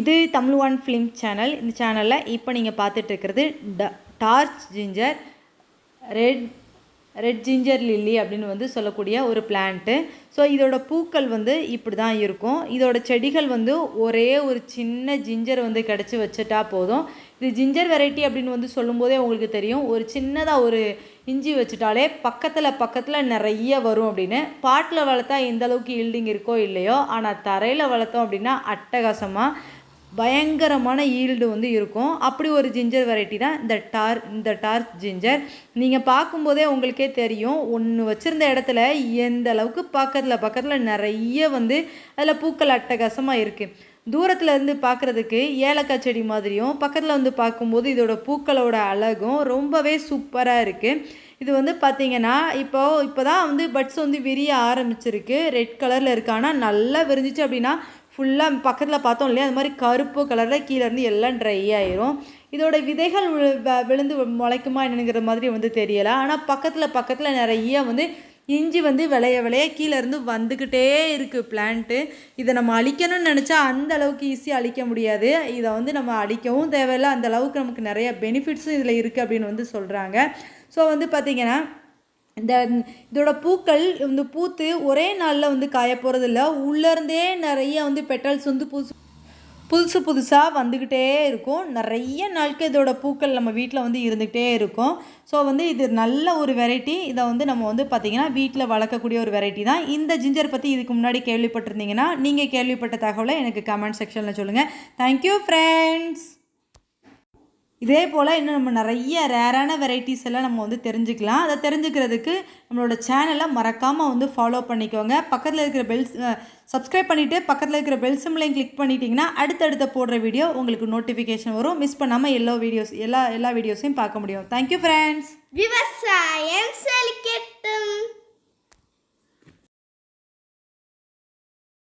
இது Tamil one film channel இந்த சேனலில் இப்போ நீங்கள் பார்த்துட்டு இருக்கிறது the torch ginger red red ginger lily அப்படின்னு வந்து சொல்லக்கூடிய ஒரு பிளான்ட்டு ஸோ இதோட பூக்கள் வந்து இப்படி தான் இருக்கும். இதோட செடிகள் வந்து ஒரே ஒரு சின்ன ஜிஞ்சர் வந்து கிடச்சி வச்சுட்டா போதும். இது ஜிஞ்சர் வெரைட்டி அப்படின்னு வந்து சொல்லும்போதே உங்களுக்கு தெரியும். ஒரு சின்னதாக ஒரு இஞ்சி வச்சுட்டாலே பக்கத்தில் பக்கத்தில் நிறைய வரும் அப்படின்னு. பாட்டில் வளர்த்தா எந்த அளவுக்கு ஈல்டிங் இருக்கோ இல்லையோ ஆனால் தரையில் வளர்த்தோம் அப்படின்னா அட்டகாசமாக பயங்கரமான ஈல்டு வந்து இருக்கும். அப்படி ஒரு ஜிஞ்சர் வெரைட்டி தான் இந்த டார் இந்த டார்ச் ஜிஞ்சர் நீங்கள் பார்க்கும்போதே உங்களுக்கே தெரியும். ஒன்று வச்சுருந்த இடத்துல எந்த அளவுக்கு பக்கத்தில் பக்கத்தில் நிறைய வந்து அதில் பூக்கள் அட்டகாசமாக இருக்குது தூரத்தில் இருந்து பார்க்குறதுக்கு ஏலக்காய் செடி மாதிரியும் பக்கத்தில் வந்து பார்க்கும்போது இதோட பூக்களோட அழகும் ரொம்பவே சூப்பராக இருக்குது இது வந்து பார்த்தீங்கன்னா இப்போ இப்போ தான் வந்து பட்ஸ் வந்து விரிய ஆரம்பிச்சிருக்கு. ரெட் கலரில் இருக்கு. ஆனால் நல்லா விரிஞ்சிச்சு அப்படின்னா ஃபுல்லாக பக்கத்தில் பார்த்தோம் இல்லையா? அது மாதிரி கருப்பு கலரில் கீழேருந்து எல்லாம் ட்ரை ஆயிரும். இதோட விதைகள் விழு- வ- விழுந்து முளைக்குமா என்னங்கிற மாதிரி வந்து தெரியலை. ஆனால் பக்கத்தில் பக்கத்தில் நிறைய வந்து இஞ்சி வந்து விளைய விளைய கீழேருந்து வந்துக்கிட்டே இருக்குது பிளான்ட்டு இதை நம்ம அழிக்கணும்னு நினச்சா அந்த அளவுக்கு ஈஸியாக அழிக்க முடியாது. இதை வந்து நம்ம அழிக்கவும் தேவையில்லை. அந்த அளவுக்கு நமக்கு நிறைய பெனிஃபிட்ஸும் இதில் இருக்குது அப்படின்னு வந்து சொல்கிறாங்க ஸோ வந்து பார்த்திங்கன்னா இந்த இதோட பூக்கள் வந்து பூத்து ஒரே நாளில் வந்து காய போகிறதில்ல உள்ளேருந்தே நிறைய வந்து பெட்டல்ஸ் வந்து புதுசு புதுசு புதுசாக வந்துக்கிட்டே இருக்கும். நிறைய நாட்கள் இதோட பூக்கள் நம்ம வீட்டில் வந்து இருந்துக்கிட்டே இருக்கும். ஸோ வந்து இது நல்ல ஒரு வெரைட்டி இதை வந்து நம்ம வந்து பார்த்திங்கன்னா வீட்டில் வளர்க்கக்கூடிய ஒரு வெரைட்டி தான். இந்த ஜிஞ்சர் பற்றி இதுக்கு முன்னாடி கேள்விப்பட்டிருந்தீங்கன்னா நீங்கள் கேள்விப்பட்ட தகவலை எனக்கு கமெண்ட் செக்ஷனில் சொல்லுங்கள் தேங்க்யூ ஃப்ரெண்ட்ஸ் இதே போல் இன்னும் நம்ம நிறைய ரேரான வெரைட்டிஸ் எல்லாம் நம்ம வந்து தெரிஞ்சுக்கலாம். அதை தெரிஞ்சுக்கிறதுக்கு நம்மளோட சேனலை மறக்காமல் வந்து ஃபாலோ பண்ணிக்கோங்க. பக்கத்தில் இருக்கிற பெல்ஸ் சப்ஸ்கிரைப் பண்ணிவிட்டு பக்கத்தில் இருக்கிற பெல் சிம்லையும் கிளிக் பண்ணிட்டீங்கன்னா அடுத்தடுத்த போடுற வீடியோ உங்களுக்கு நோட்டிஃபிகேஷன் வரும். மிஸ் பண்ணாமல் எல்லா வீடியோஸ் எல்லா எல்லா வீடியோஸையும் பார்க்க முடியும். தேங்க்யூ ஃப்ரெண்ட்ஸ் விவசாயம் செழிக்கட்டும்